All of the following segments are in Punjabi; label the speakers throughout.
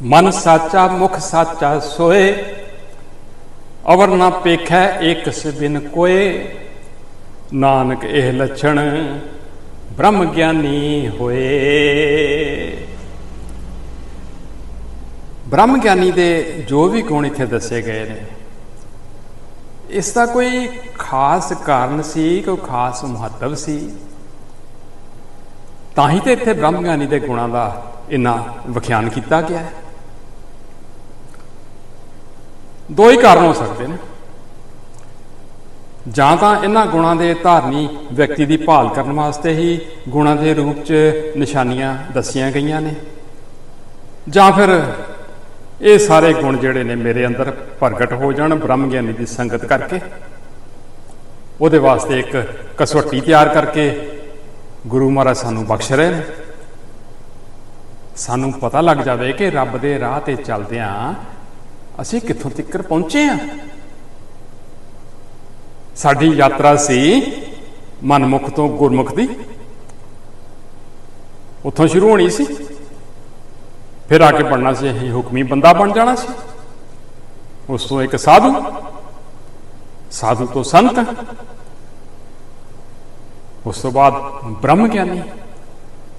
Speaker 1: ਮਨ ਸਾਚਾ, ਮੁਖ ਸਾਚਾ ਸੋਏ, ਅਵਰ ਨਾ ਪੇਖੈ ਏਕਸ ਬਿਨ ਕੋਏ। ਨਾਨਕ ਇਹ ਲੱਛਣ ਬ੍ਰਹਮ ਗਿਆਨੀ ਹੋਏ। ਬ੍ਰਹਮ ਗਿਆਨੀ ਦੇ ਜੋ ਵੀ ਗੁਣ ਇੱਥੇ ਦੱਸੇ ਗਏ ਨੇ, ਇਸ ਦਾ ਕੋਈ ਖਾਸ ਕਾਰਨ ਸੀ, ਕੋਈ ਖਾਸ ਮਹੱਤਵ ਸੀ? ਤਾਂ ਹੀ ਤੇ ਇੱਥੇ ਬ੍ਰਹਮ ਗਿਆਨੀ ਦੇ ਗੁਣਾਂ ਦਾ ਇਨਾ ਵਿਖਿਆਨ ਕੀਤਾ ਗਿਆ ਹੈ। ਦੋ ਹੀ ਕਾਰਨ ਹੋ ਸਕਦੇ ਨੇ। ਜਾਂ ਤਾਂ ਇਹਨਾਂ ਗੁਣਾਂ ਦੇ ਧਾਰਨੀ ਵਿਅਕਤੀ ਦੀ ਭਾਲ ਕਰਨ ਵਾਸਤੇ ਹੀ ਗੁਣਾਂ ਦੇ ਰੂਪ 'ਚ ਨਿਸ਼ਾਨੀਆਂ ਦੱਸੀਆਂ ਗਈਆਂ ਨੇ। ਜਾਂ ਫਿਰ ਇਹ ਸਾਰੇ ਗੁਣ ਜਿਹੜੇ ਨੇ ਮੇਰੇ ਅੰਦਰ ਪ੍ਰਗਟ ਹੋ ਜਾਣ ਬ੍ਰਹਮ ਗਿਆਨੀ ਦੀ ਸੰਗਤ ਕਰਕੇ। ਉਹਦੇ ਵਾਸਤੇ ਇੱਕ ਕਸਵੱਟੀ ਤਿਆਰ ਕਰਕੇ ਗੁਰੂ ਮਹਾਰਾਜ ਸਾਨੂੰ ਬਖਸ਼ ਰਹੇ ਨੇ। ਸਾਨੂੰ ਪਤਾ ਲੱਗ ਜਾਵੇ ਕਿ ਰੱਬ ਦੇ ਰਾਹ ਤੇ ਚੱਲਦਿਆਂ ਅਸੀਂ ਕਿੱਥੋਂ ਤੱਕ ਪਹੁੰਚੇ ਆ? ਸਾਡੀ ਯਾਤਰਾ ਸੀ ਮਨਮੁਖ ਤੋਂ ਗੁਰਮੁਖ ਦੀ। ਉੱਥੋਂ ਸ਼ੁਰੂ ਹੋਣੀ ਸੀ। ਫਿਰ ਆ ਕੇ ਬਣਨਾ ਸੀ ਇਹ ਹੁਕਮੀ ਬੰਦਾ ਬਣ ਜਾਣਾ ਸੀ। ਉਸ ਤੋਂ ਇੱਕ ਸਾਧੂ ਸਾਧੂ ਤੋਂ ਸੰਤ। ਉਸ ਤੋਂ ਬਾਅਦ ਬ੍ਰਹਮ ਗਿਆਨੀ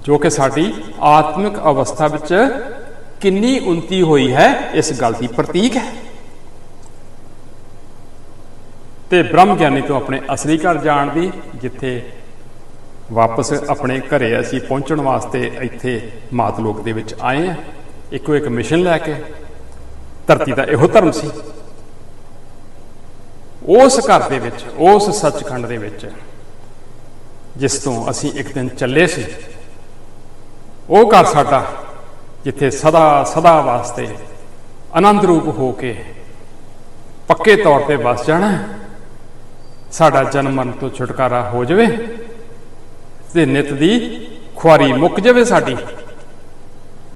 Speaker 1: ਜੋ ਕਿ ਸਾਡੀ ਆਤਮਿਕ ਅਵਸਥਾ ਵਿੱਚ ਕਿੰਨੀ ਉન્નਤੀ ਹੋਈ ਹੈ, ਇਸ ਗੱਲ ਦੀ ਪ੍ਰਤੀਕ ਹੈ। ਤੇ ਬ੍ਰਹਮ ਗਿਆਨੀ ਤੋਂ ਆਪਣੇ ਅਸਲੀ ਘਰ ਜਾਣ ਦੀ, ਜਿੱਥੇ ਵਾਪਸ ਆਪਣੇ ਘਰੇ ਅਸੀਂ ਪਹੁੰਚਣ ਵਾਸਤੇ ਇੱਥੇ ਮਾਤ ਲੋਕ ਦੇ ਵਿੱਚ ਆਏ ਆ ਇੱਕੋ ਇੱਕ ਮਿਸ਼ਨ ਲੈ ਕੇ, ਧਰਤੀ ਦਾ ਇਹੋ ਧਰਮ ਸੀ। ਉਸ ਘਰ ਦੇ ਵਿੱਚ, ਉਸ ਸੱਚਖੰਡ ਦੇ ਵਿੱਚ, ਜਿਸ ਤੋਂ ਅਸੀਂ ਇੱਕ ਦਿਨ ਚੱਲੇ ਸੀ, ਉਹ ਘਰ ਸਾਡਾ ਜਿੱਥੇ ਸਦਾ ਸਦਾ ਵਾਸਤੇ ਆਨੰਦ ਰੂਪ ਹੋ ਕੇ ਪੱਕੇ ਤੌਰ ਤੇ ਵਸ ਜਾਣਾ ਸਾਡਾ ਜਨਮ ਮਰਨ ਤੋਂ ਛੁਟਕਾਰਾ ਹੋ ਜਾਵੇ ਤੇ ਨਿਤ ਦੀ ਖੁਆਰੀ ਮੁੱਕ ਜਾਵੇ ਸਾਡੀ।